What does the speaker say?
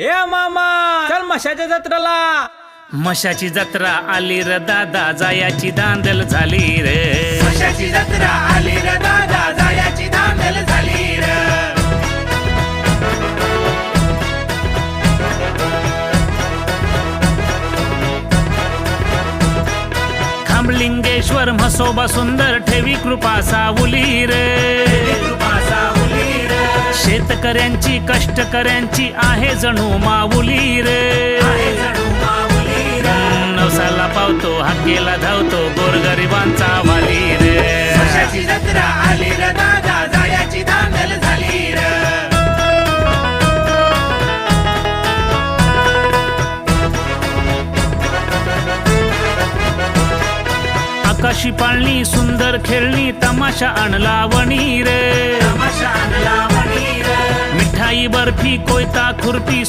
ए मामा चल मशाच्या जत्रेला. मशाची जत्रा आली र दादा जायाची दांदल झाली रे. वर्षाची जत्रा आली र दादा जायाची धांदल झाली र. खांबलिंगेश्वर म्हसोबा सुंदर ठेवी कृपा सावली रे. कृपा सावली र. शेतकऱ्यांची कष्टकऱ्यांची आहे जणू माऊली रे. आहे जणू माऊली र. नवसाला पावतो हाकेला धावतो गोरगरिबांचा वाली रे. वर्षाची जत्रा आली र दादा जायाची धांदल झाली र. आकाशी पाळणी सुंदर खेळणी तमाशा आणला वणी रे. तमाशा आणला बर्फी कोयता खुर्पी